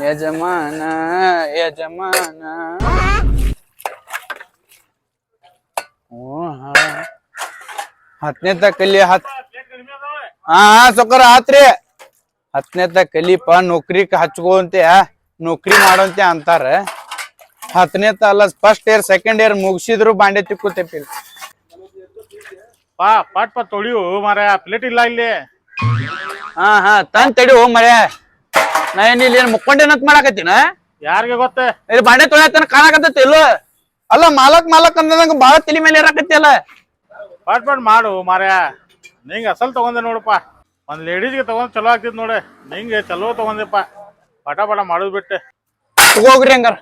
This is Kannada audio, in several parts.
ಯಜಮಾನ ಯಜಮಾನ. ಹತ್ತನೇ ತಕ ಕಲಿ ಹತ್ ಹಾ ಹಾ ಸೊಕ್ಕರ ಆತ್ರಿ ಹತ್ತನೇ ತಕ ಕಲಿಪ ನೌಕರಿ ಹಚ್ಕೋಂತೆ ನೌಕರಿ ಮಾಡೋಂತೆ ಅಂತಾರ. ಹತ್ತನೇ ತ ಅಲ್ಲ ಫಸ್ಟ್ ಇಯರ್ ಸೆಕೆಂಡ್ ಇಯರ್ ಮುಗಿಸಿದ್ರು ಬಾಂಡೆ ತಿಕ್ಕೋತೇಪಿ ಪಾ ಪಾಟ್ ಪಾ ತೊಳಿಯು ಮಾರ ಪ್ಲೇಟ್ ಇಲ್ಲ ಇಲ್ಲಿ. ಹಾ ಹಾ ತಂದ್ ತಡಿ ಹೋ ಮರೆ ನಾ ಏನ್ ಇಲ್ಲಿ ಏನ್ ಮುಕ್ಕೊಂಡೇನಂತ ಮಾಡಾಕತ್ತೀನ? ಯಾರಿಗೆ ಗೊತ್ತ? ಇಲ್ಲಿ ಬಾಂಡೆ ತೊಳೆತನ ಕಾಣಕತ್ತೈತಿ ಇಲ್ಲ. ಅಲ್ಲ ಮಾಲಕ್ ಮಾಲಕ್ ಅಂದಂಗ ಬಾಳ ತಲಿ ಮೇಲೆ ಇರಾಕತ್ತಿಯಲ್ಲ ಪಾಟ್ ಪಾಟ್ ಮಾಡು ಮಾರ್ಯ ನಿಂಗೆ ಅಸಲ್ ತಗೊಂಡೆ ನೋಡಪ್ಪ. ಒಂದ್ ಲೇಡೀಸ್ಗೆ ತಗೊಂಡ್ ಚಲೋ ಆಗ್ತಿದ್ ನೋಡಿ. ನಿಂಗೆ ಚಲೋ ತಗೊಂಡೆಪ್ಪ. ಪಟ ಪಟ ಮಾಡೋದ್ ಬಿಟ್ಟು. ಹೋಗ್ರಿ ಹಂಗಾರ.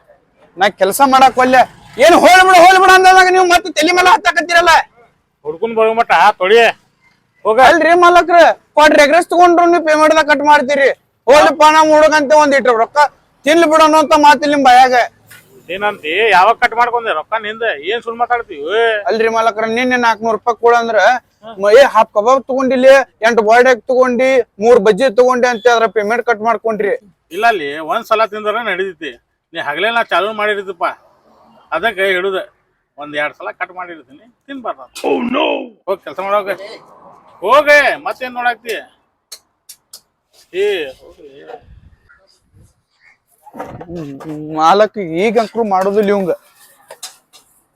ನಾ ಕೆಲಸ ಮಾಡಕ್ ಒಲ್ಲೆ. ಏನ್ ಹೋಲ್ ಬಿಡ ಹೋಲ್ ಬಿಡ ಅಂದಾಗ ನೀವು ಮತ್ತೆ ತಲಿ ಮೇಲೆ ಹತ್ತಾಕತ್ತೀರಲ್ಲ? ಹುಡ್ಕೊಂಡ್ ಬರೋ ಮಟ್ಟ ತೊಳಿ ಹೋಗ. ಅಲ್ರಿ ಮಾಲಕ್ರ ಕೊಡ್ರಿ ಎಗ್ರೆಸ್ ತಗೊಂಡ್ರು ನೀವು ಪೇ ಮಾಡಿದ ಕಟ್ ಮಾಡ್ತೀರಿ. ಹೋಲಿಪ್ಪ ನಾ ಹುಡುಗಂತ ಒಂದ್ ಇಟ್ರ. ರೊಕ್ಕ ತಿನ್ಲಿ ಬಿಡೋಣ ಅಂತ ಮಾತಿಲ್ಲ ನಿಮ್ ಬಾಯಾಗ. ಏನಂತಿ? ಯಾವಾಗ ಕಟ್ ಮಾಡ್ಕೊಂಡೆ? ರೊಕ್ಕ ನಿಂದ? ಏನ್ ಸುಳ್ ಮಾತಾಡ್ತೀವಿ ಅಲ್ರಿ ಮಾಲಕ್ರ ನಿನ್ನೆ ನಾಲ್ಕನೂರ್ ರೂಪಾಯಿ ಕೊಡ ಅಂದ್ರ ಮ- ಏ ಹಾಫ್ ಕಬಾಬ್ ತಗೊಂಡಿಲ್ಲ ಎಂಟು ಬಾಯ್ಡ್ ತಗೊಂಡಿ ಮೂರ್ ಬಜ್ಜಿ ತಗೊಂಡಿ ಅಂತ ಅದ್ರ ಪೇಮೆಂಟ್ ಕಟ್ ಮಾಡ್ಕೊಂಡ್ರಿ. ಇಲ್ಲ ಅಲ್ಲಿ ಒಂದ್ ಸಲ ತಿಂದ್ರ ನಡೀತಿ ನೀ ಹಗಲೇ ನಾ ಚಾಲು ಮಾಡಿರ್ತಿಪ್ಪ. ಅದಕ್ಕೆ ಹಿಡುದ ಒಂದ್ ಎರಡ್ ಸಲ ಕಟ್ ಮಾಡಿರ್ತೀನಿ ತಿನ್ಬಾರ್ದು ಹೋಗಿ ಕೆಲಸ ಮಾಡೋಕೆ. ಹೋಗೆ ಮತ್ತೇನ್ ನೋಡಾಕ್ತಿ. ಮಾಲಕ್ ಈಗ ಅಂಕ್ರು ಮಾಡೋದಿಲ್ಲ ಇವಂಗ.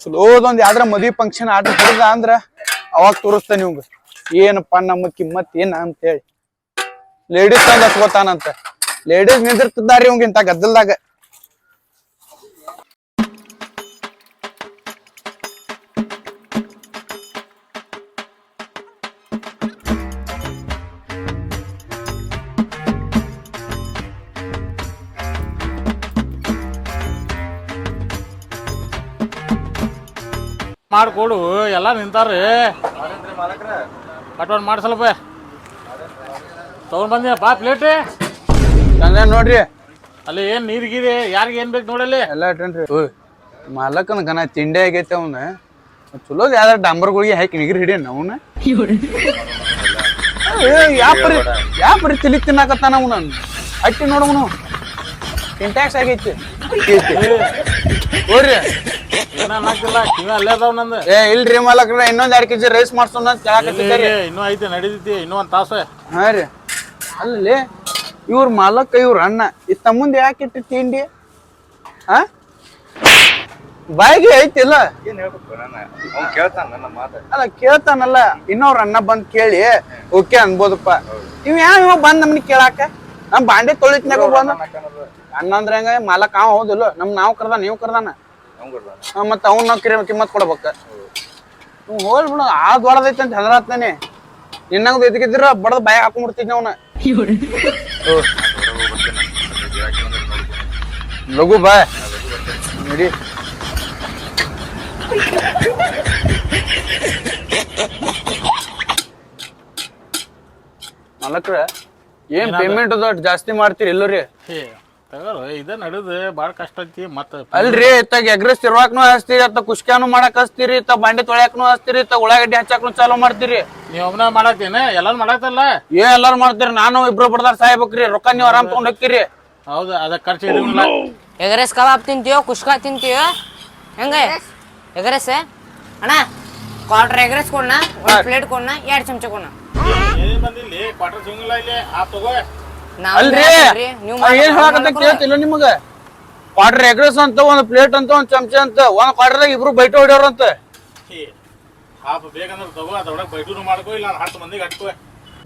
ಚಲೋದೊಂದ್ ಯಾವ್ದ್ರ ಮದ್ವಿ ಫಂಕ್ಷನ್ ಆರ್ಡರ್ ಕೊಡದ ಅಂದ್ರ ಅವಾಗ ತೋರಿಸ್ತಾನೆ ಇವಂಗ. ಏನಪ್ಪ ನಮ್ಮ ಕಿಮ್ಮತ್ ಏನ ಅಂತ ಹೇಳಿ ಲೇಡೀಸ್ ತಂದ ಹಚ್ಕೋತಾನಂತ ಲೇಡೀಸ್ ನಿಂದಿರ್ತಿದ್ದಾರಿ ಇವಂಗ ಇಂತ ಗದ್ದಲ್ದಾಗ. ಮಾಡ್ಕೊಡು ಎಲ್ಲ ನಿಂತಾರ್ರಿ. ಕಟ್ ಮಾಡಿ ಸ್ವಲ್ಪ. ತಗೊಂಡ್ ಬಂದಿ ಬಾ ಪ್ಲೇಟ್ ತಂದ ನೋಡ್ರಿ. ಅಲ್ಲಿ ಏನ್ ನೀರ್ ಗೀರಿ ಯಾರಿಗೆ ಏನ್ ಬೇಕು ನೋಡಲ್ಲಿ. ಎಲ್ಲ ಇಟ್ಟನ್ರಿ ಮಾಲಕನ ಗನ ತಿಂಡಿ ಆಗೈತೆ ಅವನ. ಚಲೋದ್ ಯಾವ್ದಾರ ಡಾಂಬರ್ಗಳಿಗೆ ಹಾಕಿ ನಿಗಿರಿ ಹಿಡಿಯನ್ ಅವನ. ಯಾಪರಿ ಯಾಪ್ರಿ ತಿಳಿ ತಿನ್ನಾಕತ್ತಾನ ಅವನ. ಹಟ್ಟಿ ನೋಡವನು ಇಂಟ್ಯಾಕ್ಸ್ ಆಗೈತಿ. ಹೋರಿ ಏನ ಅನ್ನಕ್ಕಿಲ್ಲ ಕಿವಿ ಅಲ್ಲೇ ಅದಾವ ನಂದು. ಏ ಇಲ್ರಿ ಮಾಲಕ್ರ ಇನ್ನೊಂದ್ ಎರಡ್ ಕೆಜಿ ರೈಸ್ ಮಾಡ್ಸೋಣ ಅಂತ ಕೇಳಾಕತ್ತಿದ್ದಾರೆ ಇನ್ನೂ ಐತಿ ನಡೀತೈತಿ ಇನ್ನೂ ಒಂದ್ ತಾಸು. ಹಾ ರೀ. ಅಲ್ಲಿ ಇವ್ರ ಮಾಲಕ್ಕ ಇವ್ರ ಅಣ್ಣ ಇತ್ತ ಮುಂದೆ ಯಾಕೆ ಇಟ್ಟು ತಿಂಡಿ? ಹಾ ಬಾಯಿಗೆ ಐತಿಲ್ಲ? ಏನ್ ಹೇಳ್ಬೇಕು ನಾನು? ಅವ್ನ್ ಕೇಳ್ತಾನ ನನ್ನ ಮಾತು. ಅಲ್ಲ ಕೇಳ್ತಾನಲ್ಲ ಇನ್ನೊವ್ರ ಅಣ್ಣ ಬಂದ್ ಕೇಳಿ ಓಕೆ ಅನ್ಬೋದಪ್ಪ. ಇವ್ ಯಾವ ಇವ್ ಬಂದ್ ನಮ್ಗೆ ಕೇಳಾಕ? ನಮ್ ಬಾಂಡೆ ತೊಳಿತ್ನಾಗ ಬಂದ ಅಣ್ಣ ಅಂದ್ರೆ ಹೆಂಗ ಮಾಲಕ್ ಅವ ಹೌದಿಲ್ಲ ನಮ್ ನಾವ್ ಕರ್ದಾನ ನೀವ್ ಕರ್ದಾನ. ಮತ್ತ ಅವ್ನ ನಾವ್ ಕಿರಿ ಕಿಮ್ಮತ್ ಕೊಡ್ಬೇಕ. ನೀವು ಹೋಲ್ ಬಿಡು ಆ ದೊಡ್ಡದೈತೆ ಅಂತ ಹೆದರಾತ್ನಾನೆ ನಿನ್ನಂಗ್ ಎದಕ್ಕಿದ್ರ ಬಡದ ಬಾಯ ಹಾಕೊಂಡ್ಬಿಡ್ತಿದ್ನ ಅವನ. ಲಘು ಬಾ. ನಡಿ. ಮಾಲಕ್ರ ಏನ್ ಪೇಮೆಂಟ್ ಅದ ಜಾಸ್ತಿ ಮಾಡ್ತೀರಿ ಎಲ್ಲರಿ? ತಗೋರು ಇದ ನಡೆದು ಬಾಳ ಕಷ್ಟ ಐತಿ ಮತ್ತ ಅಲ್ರಿ ಇತ್ತಾಗ ಎಗ್ರೆಸ್ ತಿರ್ವಾಕ್ನು ಹಚ್ತೀರಿ ಅತ್ತ ಕುಷ್ಕ್ಯಾನು ಮಾಡಕ್ ಹಚ್ತೀರಿ ಇತ್ತ ಬಂಡೆ ತೊಳ್ಯಾಕ್ನು ಹಚ್ತೀರಿ ಇತ್ತ ಉಳ್ಳಾಗಡ್ಡಿ ಹಚ್ಚಾಕ್ನು ಚಾಲು ಮಾಡ್ತೀರಿ. ನೀವ್ ಒಬ್ನ ಮಾಡಾಕ್ತೇನೆ ಎಲ್ಲಾರು ಮಾಡತ್ತಲ್ಲ? ಏನ್ ಎಲ್ಲಾರು ಮಾಡ್ತೀರಿ ನಾನು ಇಬ್ರು ಬಡದಾರ ಸಾಯ್ಬೇಕ್ರಿ ರೊಕ್ಕ ನೀವು ಆರಾಮ್ ತಗೊಂಡ್ ಹೋಗ್ತೀರಿ ಹೌದು ಅದ ಖರ್ಚು ಇರಂಗಿಲ್ಲ ಎಗರೆಸ್ ಕಬಾಬ್ ತಿಂತೀವೋ ಕುಷ್ಕಾ ತಿಂತೀವೋ ಹೆಂಗ? ಎಗರೆಸ್? ಅಣ್ಣ ಕ್ವಾರ್ಟರ್ ಎಗರೆಸ್ ಕೊಡ್ನ? ಒಂದು ಪ್ಲೇಟ್ ಕೊಡ್ನ? ಎರಡು ಚಮಚ ಕೊಡ್ನ? ಏನ್ ಬಂದಿಲ್ಲ? ಕ್ವಾರ್ಟರ್ ಸಿಂಗಲ್ ಇಲ್ಲಿ. ಆ ತಗೋ. ಅಲ್ರಿ? ನೀವು ಏನು ಅಂತ ಕೇಳ್ತಿಲ್ಲ ನಿಮಗ? ಕ್ವಾರ್ಟರ್ ಎಗ್ರೆಸ್ ಅಂತ ಒಂದ್ ಪ್ಲೇಟ್ ಅಂತ ಒಂದ್ ಚಮಚ ಅಂತ ಒಂದ್ ಕ್ವಾರ್ಟರ್ದಾಗ ಇಬ್ರು ಬೈಟ್ ಹಾಪ ಬೇಕಂದ್ರೆ ತಗೋ ಅದ್ರೊಳಗೆ ಬೈಟೂರು ಮಾಡ್ಕೋ ಇಲ್ಲ ಹತ್ತು ಮಂದಿಗೆ ಹಟ್ಕೋ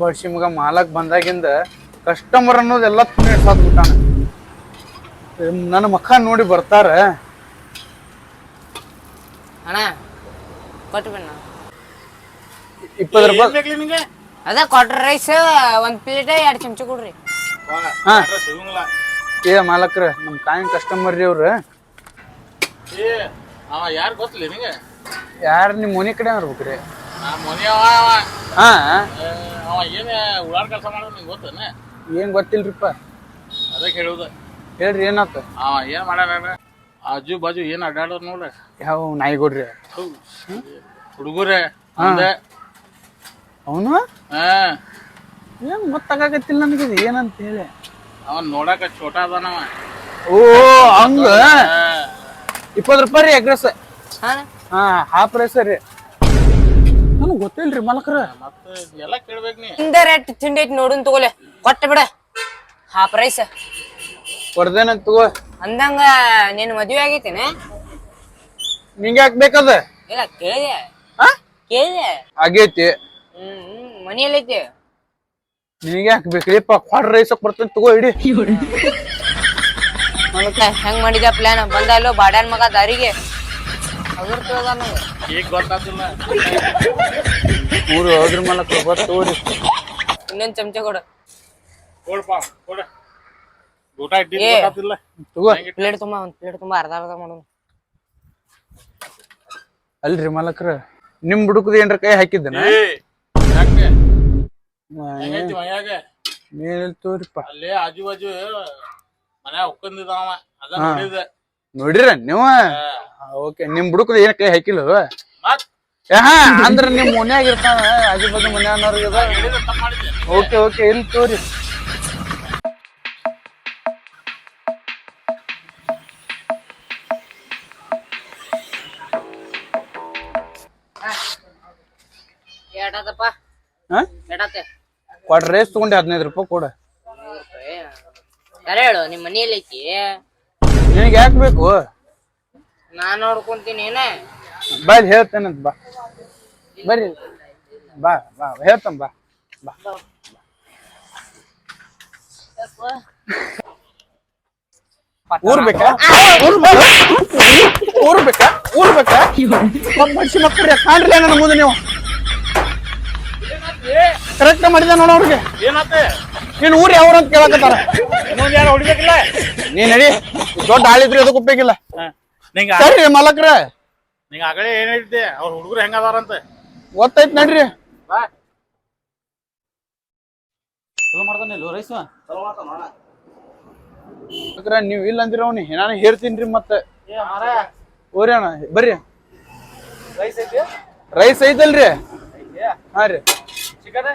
ಬಡ್ಸಿ ಮಗ ಮಾಲಕ್ ಬಂದಾಗಿಂದ ಕಸ್ಟಮರ್ ಅನ್ನೋದೆಲ್ಲ ಸಾಧ್ಬಿಟ್ಟಾನ ನನ್ನ ಮುಖ ನೋಡಿ ಬರ್ತಾರ. ಅಣ್ಣ ಇಪ್ಪತ್ತು ರೂಪಾಯಿ ಅದ ಕ್ವಾರ್ಟರ್ ರೈಸ್ ಒಂದು ಪ್ಲೇಟ್ ಎರಡು ಚಮಚ ಕೊಡ್ರಿ. ಹಾ. ಸಿಗಂಗಿಲ್ಲ ಏ ಮಾಲಕ್ರ ನಮ್ಮ ಕಾಯಂ ಕಸ್ಟಮರ್ ರೀ ಅವ್ರ. ಏ ಅವ ಯಾರು ಗೊತ್ತಿಲ್ಲ ನಿಂಗೆ ಯಾರು ನಿಮ್ಮ ಮನೆ ಕಡೆ ಇರ್ಬೇಕ್ರಿ ಆ ಮನೆ ಅವ ಅವ. ಹಾ. ಏ, ಅವ ಏನ್ ಉಳಾರ್ ಕೆಲಸ ಮಾಡೋದು ನಿಂಗೆ ಗೊತ್ತೇನ? ಏನ್ ಗೊತ್ತಿಲ್ರಿಪ್ಪ. ಅದಕ್ಕೆ ಹೇಳುದು ಹೇಳ್ರಿ ಏನಾತ? ಅವ ಏನ್ ಮಾಡ್ಯಾರ ಆಜು ಬಾಜು ಏನ್ ಅಡ್ಡಾಡೋದು ನೋಡ್ರಿ. ಯಾವ ನಾಯಿಗೊಡ್ರಿ? ಹುಡುಗರೇ ಅಂದೆ. ಅವನು? ಹಾ. ಏನ್ ಗೊತ್ತಾಗತ್ತಿಲ್ಲ ನನಗೆ ಏನಂತ ಹೇಳಿ. ಅವನ್ ನೋಡಾಕ ಚೋಟ ಅದಾನವ ಓ ಹಂಗ? ಇಪ್ಪತ್ತು ರೂಪಾಯಿ ರೀ ಎಗ್ರೆಸ್ ಹಾ. ಹಾ ಹಾಫ್ ರೈಸ್ ರೀ. ನನಗೆ ಗೊತ್ತಿಲ್ರಿ ಮಲಕ್ರ. ಮತ್ತೆ ಎಲ್ಲ ಕೇಳ್ಬೇಕು ನೀ. ಹಿಂದೆ ರೇಟ್ ತಿಂಡಿ ಐತಿ ನೋಡುನ್ ತಗೋಲೆ. ಕೊಟ್ಟ ಬಿಡ. ಹಾ ಪ್ರೈಸ್ ಕೊಡ್ದೇನಂತ ತಗೋ. ಅಂದಂಗ ನಿನ್ ಮದ್ವೆ ಆಗೈತೇನೆ. ನಿಂಗೆ ಯಾಕೆ ಬೇಕದ? ಇಲ್ಲ ಕೇಳಿದೆ. ಹಾ? ಕೇಳಿದೆ. ಆಗೈತಿ. ಹ್ಮ್ ಹ್ಮ್ ಮನೆಯಲ್ಲೈತಿ. ನಿನಗೆ ಯಾಕೆ ಬೇಕ್ರಿಪ್ಪ ಕ್ವಾಡ್ ರೈಸ್ ಬರ್ತೇನೆ ತಗೋ ಇಡಿ. ಹೆಂಗ್ ಮಾಡಿದ ಪ್ಲಾನ್ ಬಂದಲ್ಲೋ ಬಾಡ್ಯಾನ್ ಮಗ ದಾರಿಗೆ. ಈಗ ಊರು ಹೋದ್ರ ಇನ್ನೊಂದ್ ಚಮಚ ಕೊಡು. ಕೊಡ್ಪ ಕೊಡ. ಊಟ ಇಟ್ಟಿದ್ದು ಏ. ಗೊತ್ತಾತಿಲ್ಲ ತಗೋ. ಪ್ಲೇಟ್ ತುಂಬಾ ಒಂದ್ ಪ್ಲೇಟ್ ತುಂಬಾ ಅರ್ಧ ಅರ್ಧ ಮಾಡೋಣ. ಅಲ್ರಿ ಮಲಕ್ರ ನಿಮ್ ಬುಡುಕದ ಏನ್ರ ಕೈ ಹಾಕಿದ್ದನ? ಏ ಯಾಕೆ? ಹೆಂಗೈತಿ ಮನ್ಯಾಗ ಏನಿಲ್ಲ ತಗೋರಿಪ್ಪ ಅಲ್ಲೇ ಆಜು ಬಾಜು ಮನ್ಯಾಗ ಹೊಕ್ಕಂದಿದ್ದಾವ ಅದ ನೋಡಿದೆ ನೋಡಿರ ನೀವು? ಓಕೆ. ನಿಮ್ ಬುಡುಕದ ಏನ್ ಕೈ ಹಾಕಿಲ್ಲ ಮತ್ ಹಾ ಅಂದ್ರ ನಿಮ್ ಮನ್ಯಾಗ ಇರ್ತಾನ ಆಜು ಬಾಜು ಮನ್ಯಾನವ್ರಿಗೆ ಹೇಳಿದ್ರೆ ತಪ್ಪ ಮಾಡಿದ್ದೆ. ಓಕೆ ಓಕೆ ಇಲ್ಲಿ ತೋರಿ. ಎಡದಪ್ಪ ಹಾ? ಕ್ವಾಡ್ ರೇಸ್ ತಗೊಂಡೆ ಹದಿನೈದು ರೂಪಾಯಿ ಕೊಡ. ಸರಿ ಹೇಳು ನಿಮ್ ಮನೆಯಲ್ಲಿ ಐತಿ? ನಿನಗೆ ಯಾಕೆ ಬೇಕು? ನಾನ್ ನೋಡ್ಕೊಂತೀನಿ ಏನ? ಬಾ ಇಲ್ಲಿ ಹೇಳ್ತೇನಂತ ಬಾ. ಬರ್ರಿ ಬಾ ಬಾ ಹೇಳ್ತಾನ ಬಾ. ಬಾ. ಊರ್ ಬೇಕಾ? ಊರ್ ಬೇಕಾ ಊರ್ ಬೇಕಾ? ಊರ್ ಬೇಕಾ? ಮನುಷ್ಯ ಮಕ್ಕಳ್ರಿ ಕಾಣ್ರಿ ನನ್ನ ಮುಂದೆ ನೀವು. ಕರೆಕ್ಟ್ ಮಾಡಿದ ನೋಡ ಅವ್ರಿಗೆ. ಏನಾತೆ? ನೀನ್ ಊರ್ ಯಾವ್ರ ಅಂತ ಕೇಳಕತ್ತಾರ? ಇನ್ನೊಂದ್ ಯಾರು ಹೊಡಿಬೇಕಿಲ್ಲ? ನೀ ನಡಿ. ದೊಡ್ಡ ಆಳಿದ್ರಿ ಅದಕ್ಕೆ ಉಪಯೋಗಿಲ್ಲ ನಿಂಗ ಸರಿ ಮಲಕ್ರ. ನಿಂಗ ಆಗಲೇ ಏನ್ ಹೇಳಿದ್ದೆ? ಅವ್ರ ಹುಡುಗರು ಹೆಂಗದಾರಂತ ಗೊತ್ತೈತ್ ನಡ್ರಿ. ಚಲೋ ಮಾಡ್ತಾನೆ ರೈಸ್? ಮಲಕ್ರ ನೀವ್ ಇಲ್ಲ ಅಂದಿರ ಅವ್ನಿ. ನಾನು ಹೇರ್ತೀನ್ರಿ ಮತ್ತೆ. ಓರಿ ಅಣ್ಣ ಬರ್ರಿ. ರೈಸ್ ಐತಿ ರೈಸ್ ಐತಲ್ರಿ. ಹಾ ರೀ. ಚಿಕನ್?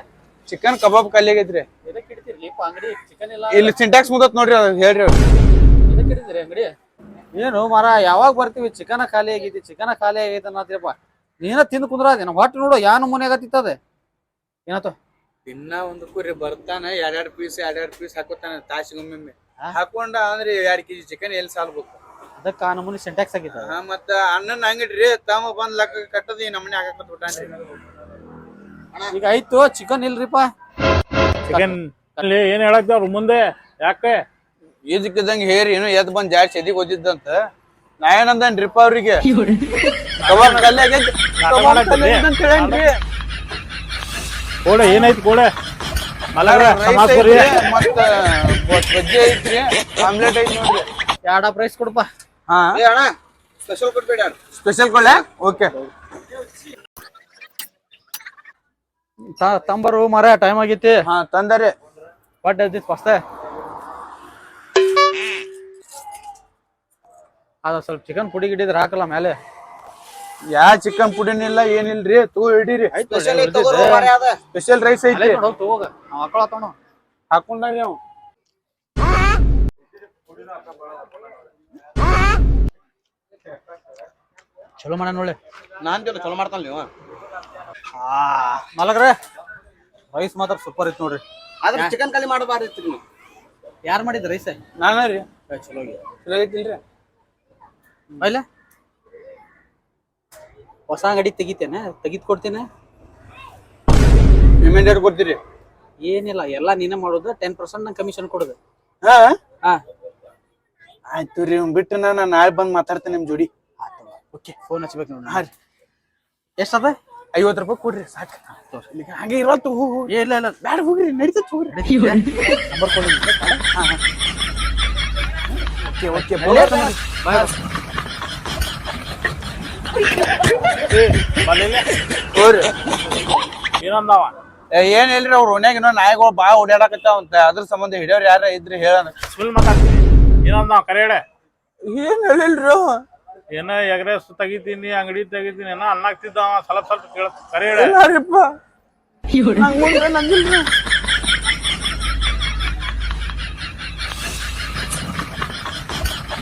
ಚಿಕನ್ ಕಬಾಬ್ ಖಾಲಿ ಆಗೈತ್ರಿ ಇದಕ್ಕೆ ಇಡ್ತಿರ್ಲಿಪ್ಪ ಅಂಗಡಿ ಚಿಕನ್ ಇಲ್ಲ ಇಲ್ಲಿ ಸಿಂಟ್ಯಾಕ್ಸ್ ಮುಗತ್ ನೋಡ್ರಿ ಅದು ಹೇಳ್ರಿ ಅವ್ರು. ಇದಕ್ಕೆ ಇಡ್ತೀರಿ ಅಂಗಡಿ? ಏನು ಮರ ಯಾವಾಗ ಬರ್ತೀವಿ? ಚಿಕನ ಖಾಲಿ ಆಗೈತಿ ಚಿಕನ ಖಾಲಿ ಆಗೈತಿ ಅನ್ನತ್ರಿಪ್ಪ ನೀನ ತಿಂದು ಕುಂದ್ರಾದೇನ ಹೊಟ್ಟು ನೋಡು ಯಾವ ನಮೂನೆ ಆಗತ್ತಿತ್ತದ ಏನಾತು? ದಿನ ಒಂದು ಕುರಿ ಬರ್ತಾನ ಎರಡೆರಡು ಪೀಸ್ ಎರಡೆರಡು ಪೀಸ್ ಹಾಕೋತಾನೆ ತಾಸಿಗೊಮ್ಮೆ ಹಾಕೊಂಡ ಅಂದ್ರೆ ಎರಡ್ ಕೆಜಿ ಚಿಕನ್ ಎಲ್ಲಿ ಸಾಲ್ಬೇಕು? ಅದಕ್ಕೆ ಆ ನಮೂನಿ ಸೆಂಟ್ಯಾಕ್ಸ್ ಹಾ ಮತ್ತ ಅಣ್ಣನ್ ಹಂಗಿಡ್ರಿ ತಮ್ಮ ಬಂದ್ ಲೆಕ್ಕ ಕಟ್ಟದ ಈ ನಮ್ಮನೆ ಹಾಕತ್ ಬಿಟ್ಟಾನ್ರಿ ಈಗ ಆಯ್ತು ಚಿಕನ್ ಇಲ್ರಿಪ್ಪ ಚಿಕನ್ ಅಲ್ಲಿ ಏನ್ ಹೇಳಕ್ ಅವ್ರ ಮುಂದೆ? ಯಾಕೆ? ಇದಕ್ಕಿದಂಗ ಹೇರಿ ಏನು ಎದ್ ಬಂದ್ ಜಾಸ್ತಿ ಎದಿಗೆ ಓದಿದ್ದಂತ ನಾ ಏನಂದನ್ರಿಪ್ಪ ಅವ್ರಿಗೆ? ಕಬಾಬ್ ಖಾಲಿ ಆಗೈತಿ ಕಬಾಬ್ ಆಗೈತಿ ಅಂತ ಹೇಳೇನ್ರಿ ಕೋಡೆ ಏನಾಯ್ತು ಐತ್ರಿ, ಮತ್ತ ಬಜ್ಜಿ ಐತ್ರಿ ಆಮ್ಲೆಟ್ ಐತಿ ನೋಡ್ರಿ ಎರಡ ಪ್ರೈಸ್ ಕೊಡಪ್ಪ ಹಾ. ಸ್ಪೆಷಲ್ ಕೊಡ್ಬೇಡ ಸ್ಪೆಷಲ್ ಕೊಡ್ಲೆ? ಓಕೆ. ತಂಬರು ಮರ ಟೈಮ್ ಆಗೈತಿ. ಹಾ ತಂದರಿ. ಬಟ್ ಐತಿ ಫಸ್ಟ್ ಅದ ಸ್ವಲ್ಪ ಚಿಕನ್ ಪುಡಿ ಗಿಡಿದ್ರೆ ಹಾಕಲ್ಲ ಮೇಲೆ ಯಾ ಚಿಕನ್ ಪುಡಿನಿಲ್ಲ ಏನಿಲ್ರಿ? ತೂ ಇಡೀರಿ ಸ್ಪೆಷಲ್ ರೈಸ್ ಐತಿ ತಗೋಗ. ನಾವ್ ಹಾಕೊಳತ್ತವ ಹಾಕೊಂಡ್ರಿ ಅವ್. ಚಲೋ ಮಾಡ ನೋಡಿ ನಾನ್ ಚಲೋ ಮಾಡ್ತಾನ ನೀವು. ಮಲಗ್ರೆ. ರೈಸ್ ಮಾತ್ರ ಸೂಪರ್ ಇತ್ತು ನೋಡ್ರಿ. ಆದ್ರೆ ಚಿಕನ್ ಕಲಿ ಮಾಡಬಾರ್ದಿತ್ತು ನೀವು ಯಾರ್ ಮಾಡಿದ್ರಿ ರೈಸ್ ನಾನೇ ರೀ. ಚಲೋ ಚಲೋ ಐತಿಲ್ರಿ ಬೈಲ? ಹೊಸ ಅಂಗಡಿ ತೆಗಿತೇನೆ ತೆಗಿದ್ ಕೊಡ್ತೇನೆ. ಪೇಮೆಂಟ್ ಕೊಡ್ತೀರಿ? ಏನಿಲ್ಲ ಎಲ್ಲ ನೀನೇ ಮಾಡೋದು ಟೆನ್ ಪರ್ಸೆಂಟ್ ನಂಗೆ ಕಮಿಷನ್ ಕೊಡೋದು. ಹಾ? ಹಾ. ಆಯ್ತು ರೀ ಬಿಟ್ಟು ನಾನು ನಾಳೆ ಬಂದ್ ಮಾತಾಡ್ತೇನೆ ನಿಮ್ ಜೋಡಿ. ಓಕೆ ಫೋನ್ ಹಚ್ಬೇಕು ನೋಡಿ ಹಾಂ ರೀ. ಎಷ್ಟದ ಐವತ್ತು ರೂಪಾಯಿ ಕೊಡ್ರಿ ಸಾಕು. ಇಲ್ಲಿಗೆ ಹಾಗೆ ಇರೋತ್ತು ಏ ಇಲ್ಲ ಇಲ್ಲ. ಬ್ಯಾಡ ಹೋಗ್ರಿ ನಡೀತತ್ ಹೋಗ್ರಿ. ನಂಬರ್ ಕೊಡಿ ಓಕೆ ಓಕೆ. ಏ, ಏನ್ ಇಲ್ರಿ ಅವ್ರ? ಓಣ್ಯಾಗ ಇನ್ನೂ ನಾಯಿಗಳು ಬಾ ಓಡಾಡಕತ್ತಾವಂತ ಅದ್ರ ಸಂಬಂಧ ಹಿಡಿಯೋರು ಯಾರ ಇದ್ರಿ ಹೇಳ ಸುಲ್ ಮಾತಾಡ್ತೀನಿ ಇನ್ನೊಂದವ ಕರೆ ಹೇಳ. ಏನ್ ಹೇಳಿಲ್ರಿ ಏನ ಎಗ್ರೆಸ್ ತೆಗಿತೀನಿ ಅಂಗಡಿ ತೆಗಿತೀನಿ ಏನೋ ಅನ್ನಾಗ್ತಿದ್ದ ಅವ ಸ್ವಲ್ಪ ಸ್ವಲ್ಪ ಕೇಳ ಕರೆ